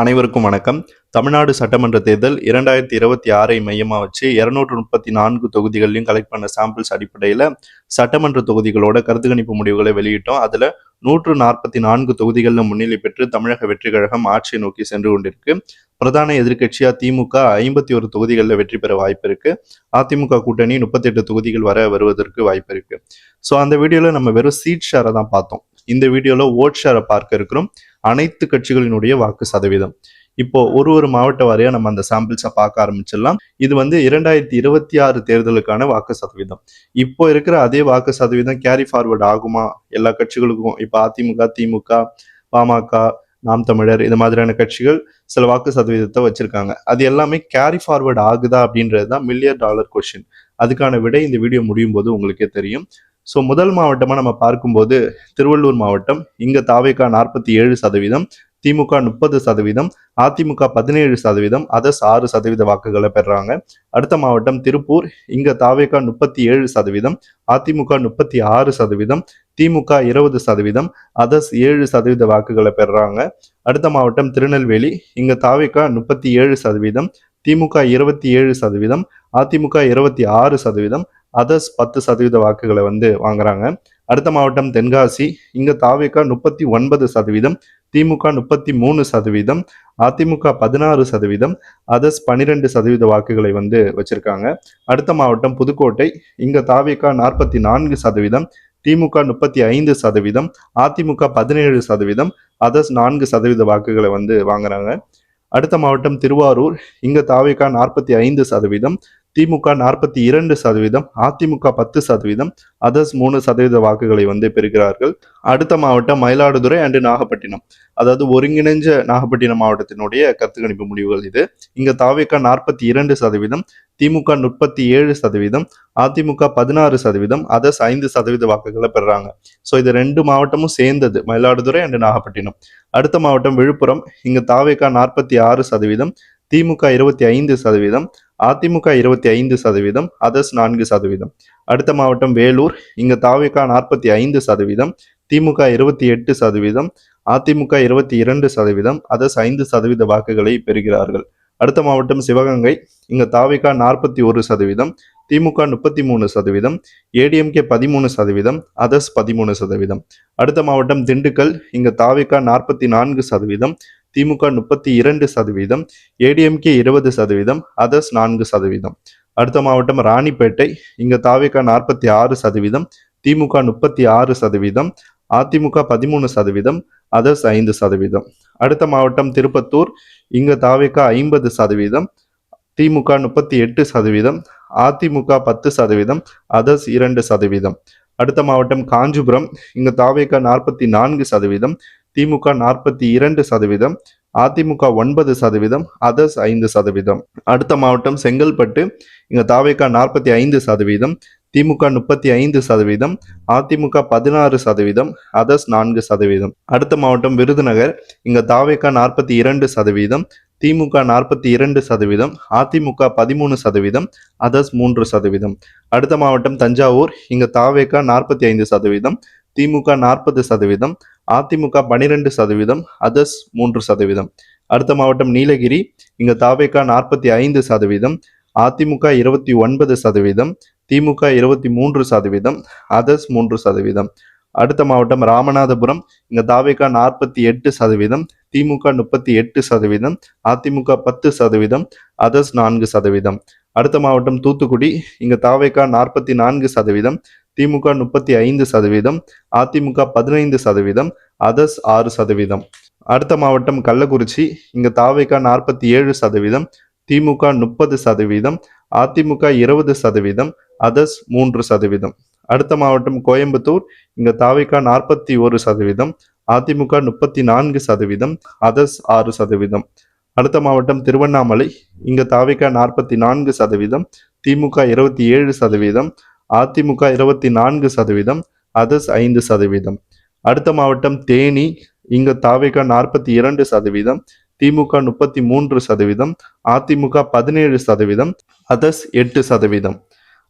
அனைவருக்கும் வணக்கம். தமிழ்நாடு சட்டமன்ற தேர்தல் இரண்டாயிரத்தி இருபத்தி ஆறை மையமாக வச்சு இருநூற்று முப்பத்தி நான்கு தொகுதிகளையும் கலெக்ட் பண்ண சாம்பிள்ஸ் அடிப்படையில் சட்டமன்ற தொகுதிகளோட கருத்து கணிப்பு முடிவுகளை வெளியிட்டோம். அதில் நூற்று நாற்பத்தி நான்கு தொகுதிகளில் முன்னிலை பெற்று தமிழக வெற்றி கழகம் ஆட்சியை நோக்கி சென்று கொண்டிருக்கு. பிரதான எதிர்க்கட்சியா திமுக ஐம்பத்தி ஒரு தொகுதிகளில் வெற்றி பெற வாய்ப்பு இருக்கு. அதிமுக கூட்டணி முப்பத்தெட்டு தொகுதிகள் வர வருவதற்கு வாய்ப்பு இருக்கு. ஸோ அந்த வீடியோவில் நம்ம வெறும் சீட் ஷேரை தான் பார்த்தோம். இந்த வீடியோவில் ஓட் ஷேரை பார்க்க இருக்கிறோம். அனைத்து கட்சிகளினுடைய வாக்கு சதவீதம். இப்போ ஒரு ஒரு மாவட்ட வாரியா நம்ம அந்த சாம்பிள்ஸை பார்க்க ஆரம்பிச்சிடலாம். இது வந்து இரண்டாயிரத்தி இருபத்தி ஆறு தேர்தலுக்கான வாக்கு சதவீதம். இப்போ இருக்கிற அதே வாக்கு சதவீதம் கேரி ஃபார்வர்ட் ஆகுமா? எல்லா கட்சிகளுக்கும் இப்போ அதிமுக திமுக பாமக நாம் தமிழர் இது மாதிரியான கட்சிகள் சில வாக்கு சதவீதத்தை வச்சிருக்காங்க. அது எல்லாமே கேரி ஃபார்வர்டு ஆகுதா அப்படின்றது தான் மில்லியன் டாலர் கொஷின் அதுக்கான விடை இந்த வீடியோ முடியும் போது உங்களுக்கே தெரியும். ஸோ முதல் மாவட்டமாக நம்ம பார்க்கும்போது திருவள்ளூர் மாவட்டம் இங்கே தாவேக்கா நாற்பத்தி ஏழு சதவீதம் திமுக முப்பது சதவீதம் அதிமுக பதினேழு சதவீதம் அதர்ஸ் ஆறு சதவீத வாக்குகளை பெறாங்க. அடுத்த மாவட்டம் திருப்பூர் இங்க தாவேக்கா முப்பத்தி ஏழு சதவீதம் அதிமுக முப்பத்தி ஆறு சதவீதம் திமுக இருபது சதவீதம் அதர்ஸ் ஏழு சதவீத வாக்குகளை பெறாங்க. அடுத்த மாவட்டம் திருநெல்வேலி இங்க தாவேக்கா முப்பத்தி ஏழு சதவீதம் திமுக இருபத்தி ஏழு சதவீதம் அதிமுக இருபத்தி ஆறு சதவீதம் அதர்ஸ் பத்து சதவீத வாக்குகளை வந்து வாங்குறாங்க. அடுத்த மாவட்டம் தென்காசி இங்க தாவேக்கா முப்பத்தி ஒன்பது சதவீதம் திமுக முப்பத்தி மூணு சதவீதம் அதிமுக பதினாறு சதவீதம் அதர்ஸ் பன்னிரெண்டு சதவீத வாக்குகளை வந்து வச்சிருக்காங்க. அடுத்த மாவட்டம் புதுக்கோட்டை இங்க தாவேக்கா நாற்பத்தி நான்கு சதவீதம் திமுக முப்பத்தி ஐந்து சதவீதம் அதிமுக பதினேழு சதவீதம் அதர்ஸ் நான்கு சதவீத வாக்குகளை வந்து வாங்குறாங்க. அடுத்த மாவட்டம் திருவாரூர் இங்க தாவேக்கா நாற்பத்தி ஐந்து சதவீதம் திமுக நாற்பத்தி இரண்டு சதவீதம் அதிமுக பத்து சதவீதம் அதர்ஸ் மூணு சதவீத வாக்குகளை வந்து பெறுகிறார்கள். அடுத்த மாவட்டம் மயிலாடுதுறை அண்டு நாகப்பட்டினம். அதாவது ஒருங்கிணைஞ்ச நாகப்பட்டினம் மாவட்டத்தினுடைய கருத்துக்கணிப்பு முடிவுகள் இது. இங்க தாவேக்கா நாற்பத்தி இரண்டு சதவீதம் திமுக முப்பத்தி ஏழு சதவீதம் அதிமுக பதினாறு சதவீதம் அதர்ஸ் ஐந்து சதவீத வாக்குகளை பெறாங்க. ஸோ இது ரெண்டு மாவட்டமும் சேர்ந்தது மயிலாடுதுறை அண்டு நாகப்பட்டினம். அடுத்த மாவட்டம் விழுப்புரம் இங்க தாவேக்கா நாற்பத்தி ஆறு சதவீதம் திமுக இருபத்தி ஐந்து சதவீதம் அதிமுக இருபத்தி ஐந்து சதவீதம் அதர்ஸ் நான்கு சதவீதம். அடுத்த மாவட்டம் வேலூர் இங்க தாவிகா நாற்பத்தி ஐந்து சதவீதம் திமுக இருபத்தி எட்டு சதவீதம் அதிமுக இருபத்தி இரண்டு சதவீதம் அதர்ஸ் ஐந்து சதவீத வாக்குகளை பெறுகிறார்கள். அடுத்த மாவட்டம் சிவகங்கை இங்க தாவேக்கா நாற்பத்தி ஒரு சதவீதம் திமுக முப்பத்தி மூணு சதவீதம் ஏடிஎம்கே பதிமூணு சதவீதம் அதர்ஸ் பதிமூணு சதவீதம். அடுத்த மாவட்டம் திண்டுக்கல் இங்க தாவிகா நாற்பத்தி நான்கு சதவீதம் திமுக முப்பத்தி இரண்டு சதவீதம் ஏடிஎம்கே இருபது சதவீதம் அதர்ஸ் நான்கு சதவீதம். அடுத்த மாவட்டம் ராணிப்பேட்டை இங்க தாவேக்கா நாற்பத்தி ஆறு சதவீதம் திமுக முப்பத்தி ஆறு சதவீதம் அதிமுக பதிமூணு சதவீதம் அதர்ஸ் ஐந்து சதவீதம். அடுத்த மாவட்டம் திருப்பத்தூர் இங்க தாவேக்கா ஐம்பது சதவீதம் திமுக முப்பத்தி எட்டு சதவீதம் அதிமுக பத்து சதவீதம் அதர்ஸ் இரண்டு சதவீதம். அடுத்த மாவட்டம் காஞ்சிபுரம் இங்க தாவேக்கா நாற்பத்தி நான்கு சதவீதம் திமுக நாற்பத்தி இரண்டு சதவீதம் அதிமுக ஒன்பது சதவீதம் அதர்ஸ் ஐந்து சதவீதம். அடுத்த மாவட்டம் செங்கல்பட்டு இங்க தாவேக்கா நாற்பத்தி ஐந்து சதவீதம் திமுக முப்பத்தி ஐந்து சதவீதம் அதிமுக பதினாறு சதவீதம் அதர்ஸ் நான்கு சதவீதம். அடுத்த மாவட்டம் விருதுநகர் இங்க தாவேக்கா நாற்பத்தி இரண்டு சதவீதம் திமுக நாற்பத்தி இரண்டு சதவீதம் அதிமுக பதிமூணு சதவீதம் அதர்ஸ் மூன்று சதவீதம். அடுத்த மாவட்டம் தஞ்சாவூர் இங்க தாவேக்கா நாற்பத்தி ஐந்து சதவீதம் திமுக நாற்பது சதவீதம் அதிமுக பன்னிரெண்டு சதவீதம் அதர்ஸ் மூன்று சதவீதம். அடுத்த மாவட்டம் நீலகிரி இங்க தாவேக்கா நாற்பத்தி ஐந்து சதவீதம் அதிமுக இருபத்தி ஒன்பது சதவீதம் திமுக இருபத்தி மூன்று சதவீதம் அதர்ஸ் மூன்று சதவீதம். அடுத்த மாவட்டம் ராமநாதபுரம் இங்க தாவேக்கா நாற்பத்தி எட்டு சதவீதம் திமுக முப்பத்தி எட்டு சதவீதம் அதிமுக பத்து சதவீதம் அதர்ஸ் நான்கு சதவீதம். அடுத்த மாவட்டம் தூத்துக்குடி இங்க தாவேக்கா நாற்பத்தி நான்கு சதவீதம் திமுக முப்பத்தி ஐந்து சதவீதம் அதிமுக பதினைந்து சதவீதம் அதர்ஸ் ஆறு சதவீதம். அடுத்த மாவட்டம் கள்ளக்குறிச்சி இங்க தாவேக்கா நாற்பத்தி ஏழு சதவீதம் திமுக முப்பது சதவீதம் அதிமுக இருபது சதவீதம் அதர்ஸ் மூன்று சதவீதம். அடுத்த மாவட்டம் கோயம்புத்தூர் இங்க தாவைக்கா நாற்பத்தி ஒரு சதவீதம் அதிமுக முப்பத்தி நான்கு சதவீதம் அதர்ஸ் ஆறு சதவீதம். அடுத்த மாவட்டம் திருவண்ணாமலை இங்க தாவேக்கா நாற்பத்தி நான்கு சதவீதம் திமுக இருபத்தி ஏழு சதவீதம் அதிமுக இருபத்தி நான்கு சதவீதம் அதர்ஸ் ஐந்து சதவீதம். அடுத்த மாவட்டம் தேனி இங்க தாவேகா நாற்பத்தி இரண்டு சதவீதம் திமுக முப்பத்தி மூன்று சதவீதம் அதிமுக பதினேழு சதவீதம் அதர்ஸ் எட்டு சதவீதம்.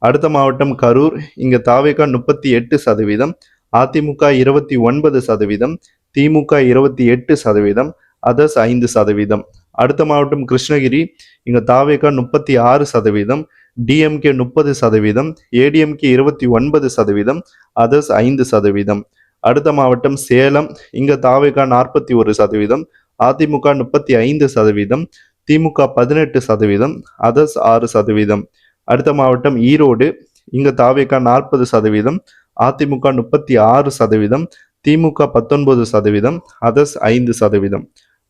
அடுத்த மாவட்டம் கரூர் இங்க தாவேகா முப்பத்தி எட்டு சதவீதம் அதிமுக இருபத்தி ஒன்பது சதவீதம் திமுக இருபத்தி எட்டு சதவீதம் அதர்ஸ் ஐந்து சதவீதம். அடுத்த மாவட்டம் கிருஷ்ணகிரி இங்க தாவேகா முப்பத்தி ஆறு சதவீதம் டிஎம்கே முப்பது சதவீதம் ஏடிஎம்கே இருபத்தி ஒன்பது சதவீதம் அதர்ஸ் ஐந்து சதவீதம். அடுத்த மாவட்டம் சேலம் இங்க தாவேகா நாற்பத்தி ஒரு சதவீதம் அதிமுக முப்பத்தி ஐந்து சதவீதம் திமுக பதினெட்டு சதவீதம் அதர்ஸ் ஆறு சதவீதம். அடுத்த மாவட்டம் ஈரோடு இங்க தாவேகா நாற்பது சதவீதம் அதிமுக முப்பத்தி ஆறு சதவீதம் திமுக பத்தொன்பது சதவீதம் அதர்ஸ் ஐந்து சதவீதம்.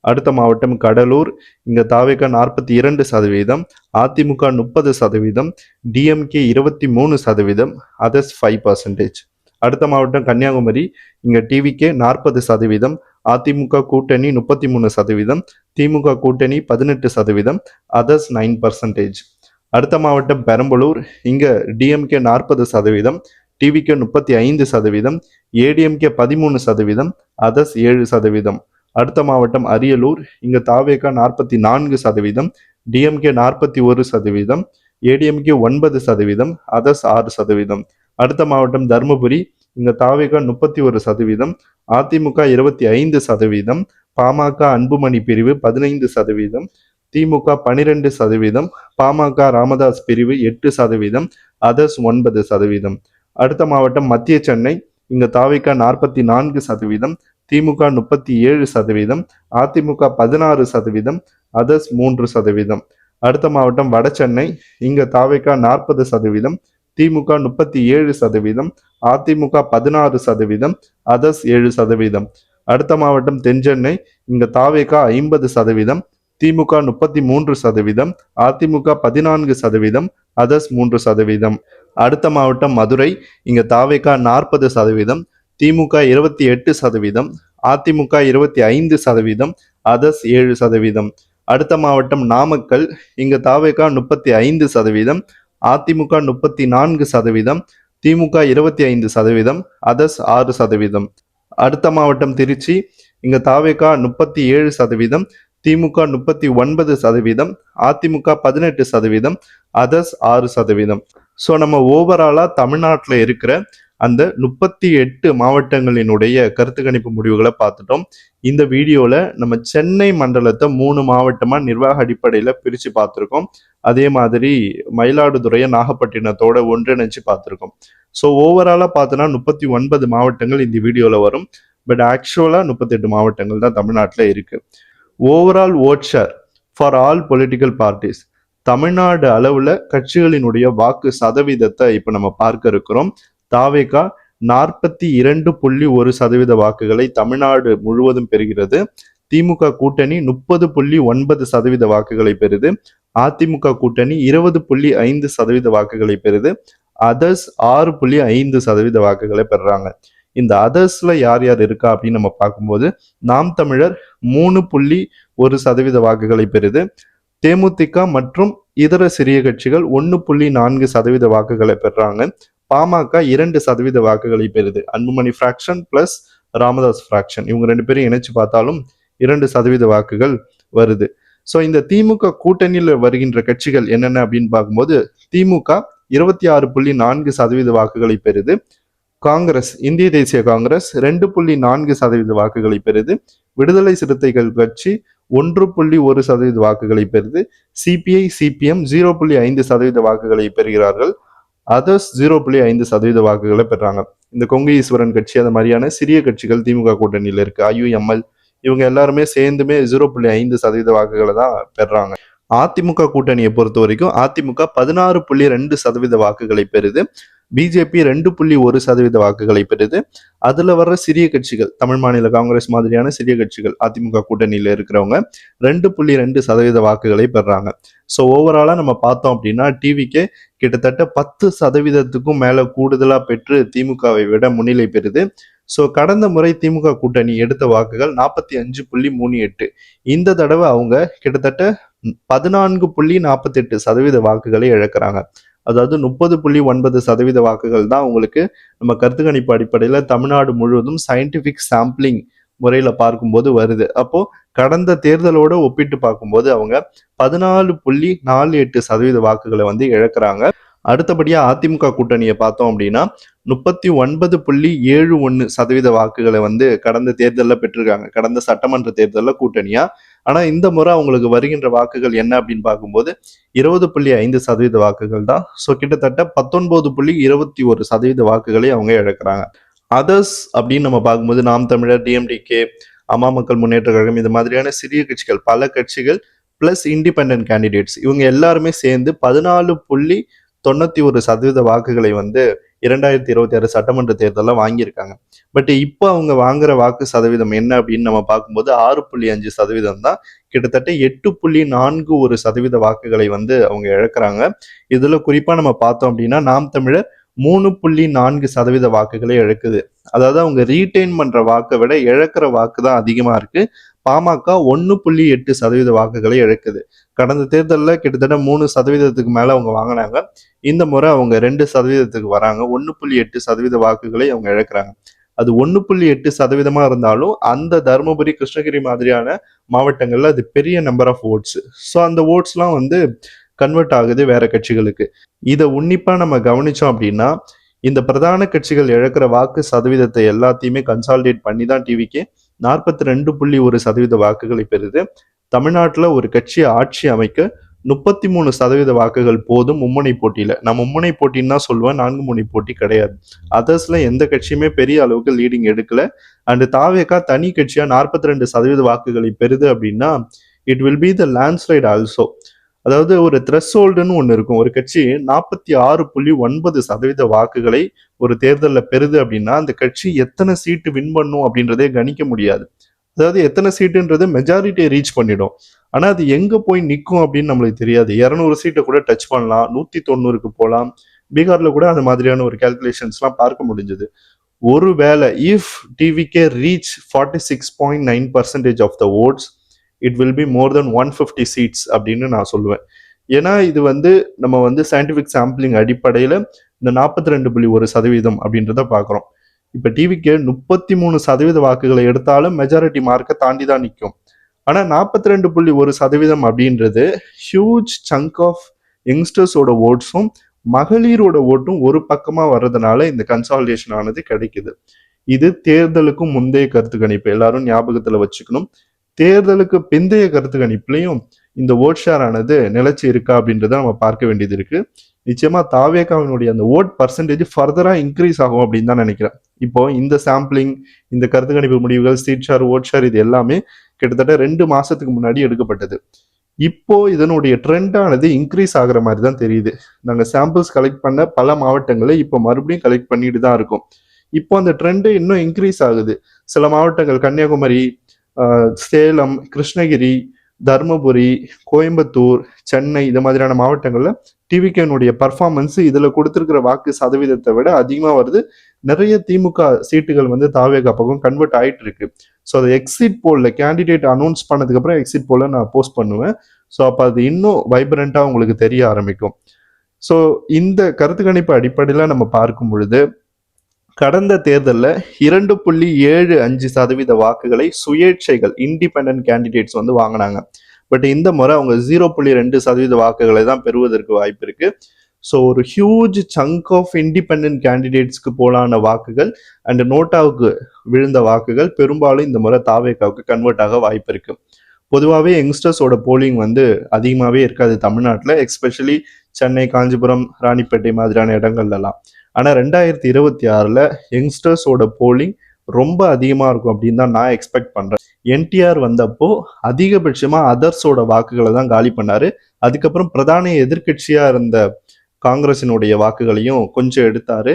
அடுத்த மாவட்டம் கடலூர். இங்க தாவேக நாற்பத்தி இரண்டு சதவீதம் அதிமுக முப்பது சதவீதம் டிஎம்கே இருபத்தி மூணு சதவீதம் அதர்ஸ் ஃபைவ் பர்சன்டேஜ் அடுத்த மாவட்டம் கன்னியாகுமரி இங்க டிவிகே நாற்பது சதவீதம் அதிமுக கூட்டணி முப்பத்தி மூணு சதவீதம் திமுக கூட்டணி பதினெட்டு சதவீதம் அதர்ஸ் நைன் பர்சன்டேஜ் அடுத்த மாவட்டம் பெரம்பலூர் இங்க டிஎம்கே நாற்பது சதவீதம் டிவிகே முப்பத்தி ஐந்து சதவீதம் ஏடிஎம்கே பதிமூணு சதவீதம் அதர்ஸ் ஏழு சதவீதம். அடுத்த மாவட்டம் அரியலூர். இங்கே தாவேகா நாற்பத்தி நான்கு சதவீதம் டிஎம்கே நாற்பத்தி ஒரு சதவீதம் ஏடிஎம்கே ஒன்பது சதவீதம் அதர்ஸ் ஆறு சதவீதம். அடுத்த மாவட்டம் தருமபுரி. இங்க தாவேகா முப்பத்தி ஒரு சதவீதம் அதிமுக இருபத்தி ஐந்து சதவீதம் பாமக அன்புமணி பிரிவு பதினைந்து சதவீதம் திமுக பனிரெண்டு சதவீதம் பாமக ராமதாஸ் பிரிவு எட்டு சதவீதம் அதர்ஸ் ஒன்பது சதவீதம். அடுத்த மாவட்டம் மத்திய சென்னை. இங்க தாவேகா நாற்பத்தி நான்கு சதவீதம் திமுக முப்பத்தி ஏழு சதவீதம் அதிமுக பதினாறு சதவீதம் அதர்ஸ் மூன்று சதவீதம். அடுத்த மாவட்டம் வடசென்னை இங்க தாவிக நாற்பது சதவீதம் திமுக முப்பத்தி ஏழு சதவீதம் அதிமுக பதினாறு சதவீதம் அதர்ஸ் ஏழு சதவீதம். அடுத்த மாவட்டம் தென்சென்னை இங்க தாவேகா ஐம்பது சதவீதம் திமுக முப்பத்தி மூன்று சதவீதம் அதிமுக பதினான்கு சதவீதம் அதர்ஸ் மூன்று சதவீதம். அடுத்த மாவட்டம் மதுரை. இங்க தாவேகா நாற்பது சதவீதம் திமுக இருபத்தி எட்டு சதவீதம் அதிமுக இருபத்தி ஐந்து சதவீதம் அதர்ஸ் ஏழு சதவீதம். அடுத்த மாவட்டம் நாமக்கல். இங்க தாவேகா முப்பத்தி ஐந்து சதவீதம் அதிமுக முப்பத்தி நான்கு சதவீதம் திமுக இருபத்தி ஐந்து சதவீதம் அதர்ஸ் ஆறு சதவீதம். அடுத்த மாவட்டம் திருச்சி. இங்க தாவேகா முப்பத்தி ஏழு சதவீதம் திமுக முப்பத்தி ஒன்பது சதவீதம் அதிமுக பதினெட்டு சதவீதம் அதர்ஸ் ஆறு சதவீதம். ஸோ நம்ம ஓவராலாக தமிழ்நாட்டில் இருக்கிற அந்த முப்பத்தி எட்டு மாவட்டங்களினுடைய கருத்து கணிப்பு முடிவுகளை பார்த்துட்டோம். இந்த வீடியோவில் நம்ம சென்னை மண்டலத்தை மூணு மாவட்டமாக நிர்வாக அடிப்படையில் பிரித்து பார்த்துருக்கோம். அதே மாதிரி மயிலாடுதுறையை நாகப்பட்டினத்தோட ஒன்றிணைச்சு பார்த்துருக்கோம். ஸோ ஓவராலாக பார்த்தோன்னா முப்பத்தி ஒன்பது மாவட்டங்கள் இந்த வீடியோவில் வரும். பட் ஆக்சுவலாக முப்பத்தெட்டு மாவட்டங்கள் தான் தமிழ்நாட்டில் இருக்குது overall vote share for all political parties Tamil Nadu அளவுல கட்சிகளினுடைய வாக்கு சதவீதத்தை இப்ப நம்ம பார்க்க இருக்கிறோம். தாவேகா நாற்பத்தி இரண்டு புள்ளி ஒரு சதவீத வாக்குகளை தமிழ்நாடு முழுவதும் பெறுகிறது. திமுக கூட்டணி முப்பது புள்ளி ஒன்பது சதவீத வாக்குகளை பெறுது. அதிமுக கூட்டணி இருபது புள்ளி ஐந்து சதவீத வாக்குகளை பெறுது. அதர்ஸ் ஆறு புள்ளி ஐந்து சதவீத வாக்குகளை பெறுறாங்க இந்த அதர்ஸ்ல யார் யார் இருக்கா அப்படின்னு நம்ம பார்க்கும்போது நாம் தமிழர் மூணு புள்ளி ஒரு சதவீத வாக்குகளை பெறுது. தேமுதிக மற்றும் இதர சிறிய கட்சிகள் ஒன்று புள்ளி நான்கு சதவீத வாக்குகளை பெறாங்க. பாமக இரண்டு சதவீத வாக்குகளை பெறுது. Anbumani fraction plus Ramadoss fraction இவங்க ரெண்டு பேரும் இணைச்சு பார்த்தாலும் இரண்டு சதவீத வாக்குகள் வருது. ஸோ இந்த திமுக கூட்டணியில் வருகின்ற கட்சிகள் என்னென்ன அப்படின்னு பார்க்கும்போது திமுக இருபத்தி ஆறு புள்ளி நான்கு சதவீத வாக்குகளை பெறுது. காங்கிரஸ் இந்திய தேசிய காங்கிரஸ் ரெண்டு புள்ளி நான்கு சதவீத வாக்குகளை பெறுது. விடுதலை சிறுத்தைகள் கட்சி ஒன்று புள்ளி ஒரு சதவீத வாக்குகளை பெறுது. சிபிஐ சிபிஎம் ஜீரோ புள்ளி ஐந்து சதவீத வாக்குகளை பெறுகிறார்கள். அதர்ஸ் ஜீரோ புள்ளி ஐந்து சதவீத வாக்குகளை பெறாங்க இந்த கொங்கு ஈஸ்வரன் கட்சி அந்த மாதிரியான சிறிய கட்சிகள் திமுக கூட்டணியில் இருக்கு. ஐயுஎம்எல் இவங்க எல்லாருமே சேர்ந்துமே ஜீரோ புள்ளி ஐந்து சதவீத வாக்குகளை தான் பெறாங்க. அதிமுக கூட்டணியை பொறுத்த வரைக்கும் அதிமுக பதினாறு புள்ளி ரெண்டு சதவீத வாக்குகளை பெறுது. பிஜேபி ரெண்டு புள்ளி ஒரு சதவீத வாக்குகளை பெறுது. அதுல வர்ற சிறிய கட்சிகள் தமிழ் மாநில காங்கிரஸ் மாதிரியான சிறிய கட்சிகள் அதிமுக கூட்டணியில இருக்கிறவங்க ரெண்டு புள்ளி ரெண்டு சதவீத வாக்குகளை பெறாங்க. ஸோ ஓவராலா நம்ம பார்த்தோம் அப்படின்னா டிவிக்கு கிட்டத்தட்ட பத்து சதவீதத்துக்கும் மேல கூடுதலா பெற்று திமுகவை விட முன்னிலை பெறுது. ஸோ கடந்த முறை திமுக கூட்டணி எடுத்த வாக்குகள் நாற்பத்தி அஞ்சு புள்ளி மூணு எட்டு. இந்த தடவை அவங்க கிட்டத்தட்ட பதினான்கு புள்ளி நாற்பத்தி எட்டு சதவீத வாக்குகளை இழக்கிறாங்க. அதாவது முப்பது புள்ளி ஒன்பது சதவீத வாக்குகள் தான் உங்களுக்கு நம்ம கருத்து கணிப்பு அடிப்படையில் தமிழ்நாடு முழுவதும் சயின்டிஃபிக் சாம்பிளிங் முறையில் பார்க்கும்போது வருது. அப்போ கடந்த தேர்தலோட ஒப்பிட்டு பார்க்கும்போது அவங்க பதினாலு புள்ளி நாலு எட்டு சதவீத வாக்குகளை வந்து இழக்கிறாங்க. அடுத்தபடியாக அதிமுக கூட்டணியை பார்த்தோம் அப்படின்னா முப்பத்தி ஒன்பது புள்ளி ஏழு ஒன்று சதவீத வாக்குகளை வந்து கடந்த தேர்தலில் பெற்றிருக்காங்க. கடந்த சட்டமன்ற தேர்தலில் கூட்டணியா? ஆனால் இந்த முறை அவங்களுக்கு வருகின்ற வாக்குகள் என்ன அப்படின்னு பார்க்கும்போது இருபது புள்ளி ஐந்து சதவீத வாக்குகள் தான். ஸோ கிட்டத்தட்ட பத்தொன்பது புள்ளி இருபத்தி ஒரு சதவீத வாக்குகளை அவங்க இழக்கிறாங்க. அதர்ஸ் அப்படின்னு நம்ம பார்க்கும்போது நாம் தமிழர் டிஎம்டிகே அம்மா மக்கள் முன்னேற்ற கழகம் இது மாதிரியான சிறிய கட்சிகள் பல கட்சிகள் பிளஸ் இண்டிபெண்ட் கேண்டிடேட்ஸ் இவங்க எல்லாருமே சேர்ந்து பதினாலு புள்ளி தொண்ணூத்தி ஒரு சதவீத வாக்குகளை வந்து இரண்டாயிரத்தி இருபத்தி ஆறு சட்டமன்ற தேர்தலில் வாங்கியிருக்காங்க. பட் இப்போ அவங்க வாங்குற வாக்கு சதவீதம் என்ன அப்படின்னு நம்ம பார்க்கும்போது ஆறு புள்ளி அஞ்சு சதவீதம் தான். கிட்டத்தட்ட எட்டு புள்ளி நான்கு ஒரு சதவீத வாக்குகளை வந்து அவங்க இழக்கிறாங்க. இதுல குறிப்பா நம்ம பார்த்தோம் அப்படின்னா நாம் தமிழர் மூணு புள்ளி நான்கு சதவீத வாக்குகளை இழக்குது. அதாவது அவங்க ரீட்டைன் பண்ற வாக்கை விட இழக்கிற வாக்கு தான் அதிகமா இருக்கு. பாமக ஒன்று புள்ளி எட்டு சதவீத வாக்குகளை இழக்குது. கடந்த தேர்தலில் கிட்டத்தட்ட மூணு சதவீதத்துக்கு மேலே அவங்க வாங்கினாங்க. இந்த முறை அவங்க ரெண்டு சதவீதத்துக்கு வராங்க. ஒன்று புள்ளி எட்டு சதவீத வாக்குகளை அவங்க இழக்கிறாங்க. அது ஒன்று புள்ளி எட்டு சதவீதமா இருந்தாலும் அந்த தருமபுரி கிருஷ்ணகிரி மாதிரியான மாவட்டங்கள்ல அது பெரிய நம்பர் ஆஃப் ஓட்ஸ் ஸோ அந்த ஓட்ஸ்லாம் வந்து கன்வெர்ட் ஆகுது வேற கட்சிகளுக்கு. இதை உன்னிப்பா நம்ம கவனிச்சோம் அப்படின்னா இந்த பிரதான கட்சிகள் இழக்கிற வாக்கு சதவீதத்தை எல்லாத்தையுமே கன்சாலிடேட் பண்ணி தான் டிவிக்கு நாற்பத்தி ரெண்டு புள்ளி ஒரு சதவீத வாக்குகளை பெறுது. தமிழ்நாட்டில் ஒரு கட்சி ஆட்சி அமைக்க முப்பத்தி மூணு சதவீத வாக்குகள் போதும் மும்முனை போட்டியில. நான் மும்முனை போட்டின்னு தான் சொல்லுவேன் நான்கு முனை போட்டி கிடையாது. அதர்ஸ்ல எந்த கட்சியுமே பெரிய அளவுக்கு லீடிங் எடுக்கல. அண்ட் தாவேக்கா தனி கட்சியா நாற்பத்தி ரெண்டு சதவீத வாக்குகளை பெறுது அப்படின்னா it will be the landslide also அதாவது ஒரு த்ரெஷோல்டுன்னு ஒன்று இருக்கும். ஒரு கட்சி நாற்பத்தி ஆறு புள்ளி ஒன்பது சதவீத வாக்குகளை ஒரு தேர்தலில் பெறுது அப்படின்னா அந்த கட்சி எத்தனை சீட்டு வின் பண்ணும் அப்படின்றதே கணிக்க முடியாது. அதாவது எத்தனை சீட்டுன்றது மெஜாரிட்டியை ரீச் பண்ணிடும். ஆனால் அது எங்கே போய் நிற்கும் அப்படின்னு நம்மளுக்கு தெரியாது. இரநூறு சீட்டை கூட டச் பண்ணலாம். நூற்றி தொண்ணூறுக்கு போகலாம். பீகாரில் கூட அந்த மாதிரியான ஒரு கேல்குலேஷன்ஸ்லாம் பார்க்க முடிஞ்சது. ஒருவேளை if TVK reach forty six point nine percentage of the votes it will be more then one fifty seats அப்படின்னு நான் சொல்லுவேன். ஏன்னா இது வந்து நம்ம வந்து சயின்டிஃபிக் சாம்பிளிங் அடிப்படையில் இந்த நாற்பத்தி ரெண்டு புள்ளி ஒரு சதவீதம் அப்படின்றத பார்க்குறோம். இப்போ டிவிக்கு முப்பத்தி மூணு சதவீத வாக்குகளை எடுத்தாலும் மெஜாரிட்டி மார்க்கை தாண்டி தான் நிற்கும் ஆனால் நாற்பத்தி ரெண்டு புள்ளி ஒரு சதவீதம் அப்படின்றது ஹியூஜ் சங்க் ஆஃப் யங்ஸ்டர்ஸோட ஓட்ஸும் மகளிரோட ஓட்டும் ஒரு பக்கமாக வர்றதுனால இந்த கன்சாலிடேஷன் ஆனது கிடைக்குது. இது தேர்தலுக்கும் முந்தைய கருத்து கணிப்பு எல்லாரும் ஞாபகத்தில் வச்சுக்கணும். தேர்தலுக்கு பிந்தைய கருத்து கணிப்புலையும் இந்த ஓட் ஷேர் ஆனது நிலைச்சு இருக்கா அப்படின்றத நம்ம பார்க்க வேண்டியது இருக்கு. நிச்சயமா தாவேகாவினுடைய அந்த ஓட் பர்சன்டேஜ் ஃபர்தரா இன்க்ரீஸ் ஆகும் அப்படின்னு தான் நினைக்கிறேன். இப்போ இந்த சாம்பிளிங் இந்த கருத்து கணிப்பு முடிவுகள் சீட் ஷேர் ஓட் ஷேர் இது எல்லாமே கிட்டத்தட்ட ரெண்டு மாசத்துக்கு முன்னாடி எடுக்கப்பட்டது. இப்போ இதனுடைய ட்ரெண்டானது இன்க்ரீஸ் ஆகுற மாதிரி தான் தெரியுது. நாங்கள் சாம்பிள்ஸ் கலெக்ட் பண்ண பல மாவட்டங்களில் இப்போ மறுபடியும் கலெக்ட் பண்ணிட்டு தான் இருக்கோம். இப்போ அந்த ட்ரெண்டு இன்னும் இன்க்ரீஸ் ஆகுது. சில மாவட்டங்கள் கன்னியாகுமரி சேலம் கிருஷ்ணகிரி தருமபுரி கோயம்புத்தூர் சென்னை இது மாதிரியான மாவட்டங்களில் டிவிகேனுடைய பர்ஃபார்மன்ஸ் இதில் கொடுத்துருக்கிற வாக்கு சதவீதத்தை விட அதிகமாக வருது. நிறைய திமுக சீட்டுகள் வந்து தாவேகா பக்கம் கன்வெர்ட் ஆகிட்டு இருக்கு ஸோ அதை எக்ஸிட் போலில் கேண்டிடேட் அனௌன்ஸ் பண்ணதுக்கப்புறம் எக்ஸிட் போலில் நான் போஸ்ட் பண்ணுவேன். ஸோ அப்போ அது இன்னும் வைப்ரண்ட்டாக உங்களுக்கு தெரிய ஆரம்பிக்கும். ஸோ இந்த கருத்து கணிப்பு அடிப்படையில் நம்ம பார்க்கும் பொழுது கடந்த தேர்தலில் இரண்டு புள்ளி ஏழு அஞ்சு சதவீத வாக்குகளை சுயேட்சைகள் இண்டிபெண்ட் கேண்டிடேட்ஸ் வந்து வாங்கினாங்க. பட் இந்த முறை அவங்க ஜீரோ புள்ளி ரெண்டு சதவீத வாக்குகளை தான் பெறுவதற்கு வாய்ப்பு இருக்கு. ஸோ ஒரு ஹியூஜ் சங்க் ஆஃப் இண்டிபெண்ட் கேண்டிடேட்ஸ்க்கு போலான வாக்குகள் அண்ட் நோட்டாவுக்கு விழுந்த வாக்குகள் பெரும்பாலும் இந்த முறை தாவேக்காவுக்கு கன்வெர்ட் ஆக வாய்ப்பு இருக்கு. பொதுவாகவே யங்ஸ்டர்ஸோட போலிங் வந்து அதிகமாகவே இருக்காது தமிழ்நாட்டில் எக்ஸ்பெஷலி சென்னை காஞ்சிபுரம் ராணிப்பேட்டை மாதிரியான இடங்கள்லாம் ஆனால் ரெண்டாயிரத்தி இருபத்தி ஆறில் யங்ஸ்டர்ஸோட போலிங் ரொம்ப அதிகமாக இருக்கும் அப்படின்னு தான் நான் எக்ஸ்பெக்ட் பண்ணுறேன் என்டிஆர் வந்தப்போ அதிகபட்சமாக அதர்ஸோட வாக்குகளை தான் காலி பண்ணார். அதுக்கப்புறம் பிரதான எதிர்கட்சியாக இருந்த காங்கிரசினுடைய வாக்குகளையும் கொஞ்சம் எடுத்தார்.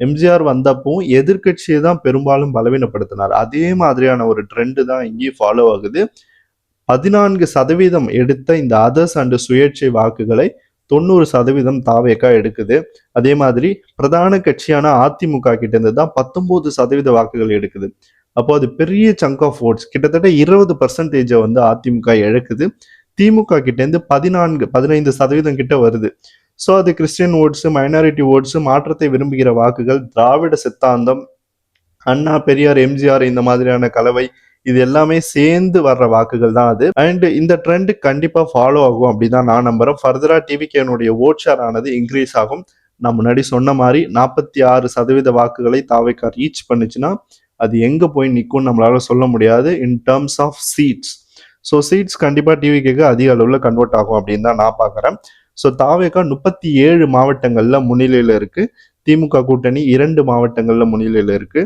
எம்ஜிஆர் வந்தப்பவும் எதிர்கட்சியை தான் பெரும்பாலும் பலவீனப்படுத்தினார். அதே மாதிரியான ஒரு ட்ரெண்டு தான் இங்கேயும் ஃபாலோ ஆகுது. பதினான்கு சதவீதம் எடுத்த இந்த அதர்ஸ் அண்டு சுயேட்சை வாக்குகளை தொண்ணூறு சதவீதம் தாவேக்கா எடுக்குது. அதே மாதிரி பிரதான கட்சியான அதிமுக கிட்ட இருந்து தான் பத்தொன்பது சதவீத வாக்குகள் எடுக்குது. அப்போ அது பெரிய சங்க் ஆஃப் ஓட்ஸ் கிட்டத்தட்ட இருபது பர்சன்டேஜை வந்து அதிமுக இழக்குது. திமுக கிட்ட இருந்து பதினான்கு பதினைந்து சதவீதம் கிட்ட வருது. ஸோ அது கிறிஸ்டியன் ஓட்ஸ் மைனாரிட்டி ஓட்ஸ் மாற்றத்தை விரும்புகிற வாக்குகள் திராவிட சித்தாந்தம் அண்ணா பெரியார் எம்ஜிஆர் இந்த மாதிரியான கலவை இது எல்லாமே சேர்ந்து வர்ற வாக்குகள் தான் அது. அண்ட் இந்த ட்ரெண்ட் கண்டிப்பா ஃபாலோ ஆகும் அப்படிதான் நான் நம்புறேன். ஃபர்தரா டிவிகேனுடைய ஓட் ஷேர் ஆனது இன்க்ரீஸ் ஆகும். நான் முன்னாடி சொன்ன மாதிரி நாற்பத்தி ஆறு சதவீத வாக்குகளை தாவைக்கா ரீச் பண்ணுச்சுன்னா அது எங்க போய் நிற்கும் நம்மளால சொல்ல முடியாது. In terms of seats so seats கண்டிப்பா டிவிக்கு அதிக அளவில் கன்வெர்ட் ஆகும் அப்படின்னு தான் நான் பார்க்குறேன் ஸோ தாவேக்கா முப்பத்தி ஏழு மாவட்டங்கள்ல முன்னிலையில இருக்கு. திமுக கூட்டணி இரண்டு மாவட்டங்கள்ல முன்னிலையில இருக்கு.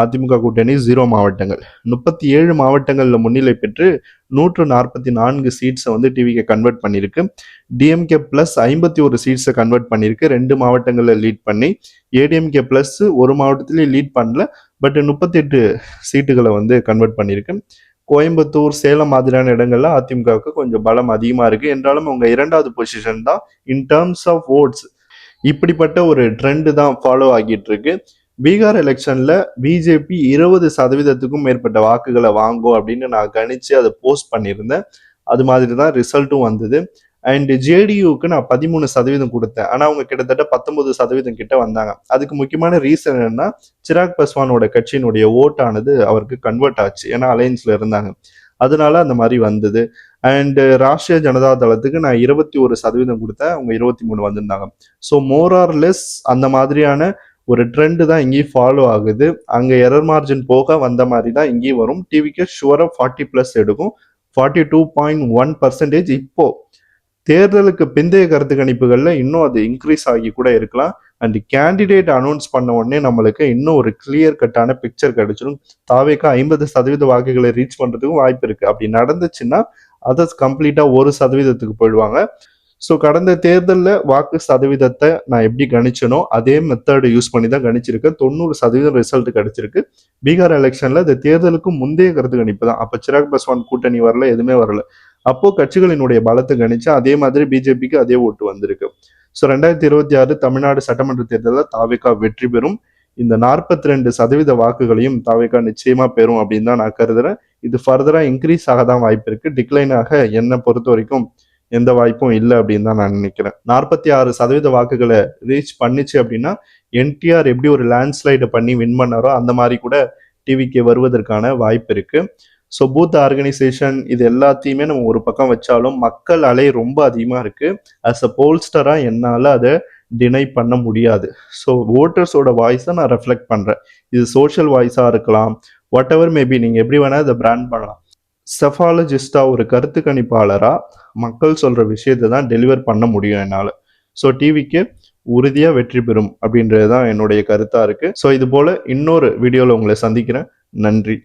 அதிமுக கூட்டணி ஜீரோ மாவட்டங்கள். முப்பத்தி ஏழு மாவட்டங்களில் முன்னிலை பெற்று நூற்று நாற்பத்தி நான்கு சீட்ஸை வந்து டிவிக்கு கன்வெர்ட் பண்ணியிருக்கு டிஎம்கே பிளஸ் ஐம்பத்தி ஒரு சீட்ஸை கன்வெர்ட் பண்ணியிருக்கு ரெண்டு மாவட்டங்களில் லீட் பண்ணி ஏடிஎம்கே பிளஸ் ஒரு மாவட்டத்திலேயே லீட் பண்ணல. பட் முப்பத்தெட்டு சீட்டுகளை வந்து கன்வெர்ட் பண்ணியிருக்கு கோயம்புத்தூர் சேலம் மாதிரியான இடங்கள்ல அதிமுகவுக்கு கொஞ்சம் பலம் அதிகமாக இருக்கு. என்றாலும் அவங்க இரண்டாவது பொசிஷன் தான் இன் டேர்ம்ஸ் ஆஃப் ஓட்ஸ் இப்படிப்பட்ட ஒரு ட்ரெண்டு தான் ஃபாலோ ஆகிட்டு இருக்கு. பீகார் எலெக்ஷன்ல பிஜேபி இருபது சதவீதத்துக்கும் மேற்பட்ட வாக்குகளை வாங்கும் அப்படின்னு நான் கணிச்சு அதை போஸ்ட் பண்ணியிருந்தேன். அது மாதிரி தான் ரிசல்ட்டும் வந்தது. அண்ட் ஜேடியூக்கு நான் பதிமூணு சதவீதம் கொடுத்தேன். ஆனால் அவங்க கிட்டத்தட்ட பத்தொன்பது சதவீதம் கிட்ட வந்தாங்க. அதுக்கு முக்கியமான ரீசன் என்னன்னா சிராக் பஸ்வானோட கட்சியினுடைய ஓட்டானது அவருக்கு கன்வெர்ட் ஆச்சு. ஏன்னா அலையன்ஸ்ல இருந்தாங்க. அதனால அந்த மாதிரி வந்தது. அண்ட் ராஷ்டிரிய ஜனதா தளத்துக்கு நான் இருபத்தி ஒரு சதவீதம் கொடுத்தேன். அவங்க இருபத்தி மூணு வந்திருந்தாங்க. ஸோ மோர் ஆர் லெஸ் அந்த மாதிரியான ஒரு ட்ரெண்டு தான் இங்கேயும் ஃபாலோ ஆகுது. அங்கே எரர் மார்ஜின் போக வந்த மாதிரி தான் இங்கேயும் வரும். டிவிக்கு ஷுவராக ஃபார்ட்டி ப்ளஸ் எடுக்கும். Forty two point one percentage இப்போ தேர்தலுக்கு பிந்தைய கருத்து கணிப்புகளில் இன்னும் அது இன்க்ரீஸ் ஆகி கூட இருக்கலாம். அண்ட் கேண்டிடேட் அனௌன்ஸ் பண்ண உடனே நம்மளுக்கு இன்னும் ஒரு கிளியர் கட்டான பிக்சர் கிடைச்சிடும் தாவேக்கா ஐம்பது சதவீத வாக்குகளை ரீச் பண்ணுறதுக்கும் வாய்ப்பு இருக்குது அப்படி நடந்துச்சுன்னா அதர்ஸ் கம்ப்ளீட்டாக ஒரு சதவீதத்துக்கு போயிடுவாங்க. ஸோ கடந்த தேர்தலில் வாக்கு சதவீதத்தை நான் எப்படி கணிச்சனோ அதே மெத்தடு யூஸ் பண்ணி தான் கணிச்சிருக்கேன். தொண்ணூறு சதவீதம் ரிசல்ட் கிடைச்சிருக்கு. பீகார் எலெக்ஷனில் இந்த தேர்தலுக்கு முந்தைய கருத்து கணிப்பு தான். அப்போ சிராக் பஸ்வான் கூட்டணி வரல எதுவுமே வரல. அப்போ கட்சிகளினுடைய பலத்தை கணிச்சா அதே மாதிரி பிஜேபிக்கு அதே ஓட்டு வந்திருக்கு. ஸோ ரெண்டாயிரத்தி இருபத்தி ஆறு தமிழ்நாடு சட்டமன்ற தேர்தலில் தாவேகா வெற்றி பெறும். இந்த நாற்பத்தி ரெண்டு சதவீத வாக்குகளையும் தாவேகா நிச்சயமா பெறும் அப்படின்னு தான் நான் கருதுறேன். இது ஃபர்தரா இன்க்ரீஸ் ஆக தான் வாய்ப்பு இருக்கு. டிக்ளைன் ஆக என்னை பொறுத்த வரைக்கும் எந்த வாய்ப்பும் இல்லை அப்படின்னு தான் நான் நினைக்கிறேன். நாற்பத்தி ஆறு சதவீத வாக்குகளை ரீச் பண்ணிச்சு அப்படின்னா என்டிஆர் எப்படி ஒரு லேண்ட்ஸ்லைடை பண்ணி வின் பண்ணாரோ அந்த மாதிரி கூட டிவிக்கு வருவதற்கான வாய்ப்பு இருக்கு. ஸோ பூத் ஆர்கனைசேஷன் இது எல்லாத்தையுமே நம்ம ஒரு பக்கம் வச்சாலும் மக்கள் அலை ரொம்ப அதிகமாக இருக்கு. அஸ் அ போல்ஸ்டராக என்னால் அதை டினை பண்ண முடியாது. ஸோ ஓட்டர்ஸோட வாய்ஸை நான் ரெஃப்ளெக்ட் பண்ணுறேன் இது சோஷியல் வாய்ஸாக இருக்கலாம். வாட் எவர் மேபி நீங்கள் எப்படி வேணால் இதை பிராண்ட் பண்ணலாம். செஃபாலஜிஸ்டாக ஒரு கருத்து கணிப்பாளராக மக்கள் சொல்கிற விஷயத்தை தான் டெலிவர் பண்ண முடியும் என்னால். ஸோ டிவிக்கு உறுதியாக வெற்றி பெறும் அப்படின்றது தான் என்னுடைய கருத்தாக இருக்குது ஸோ இது போல் இன்னொரு வீடியோவில் உங்களை சந்திக்கிறேன். நன்றி.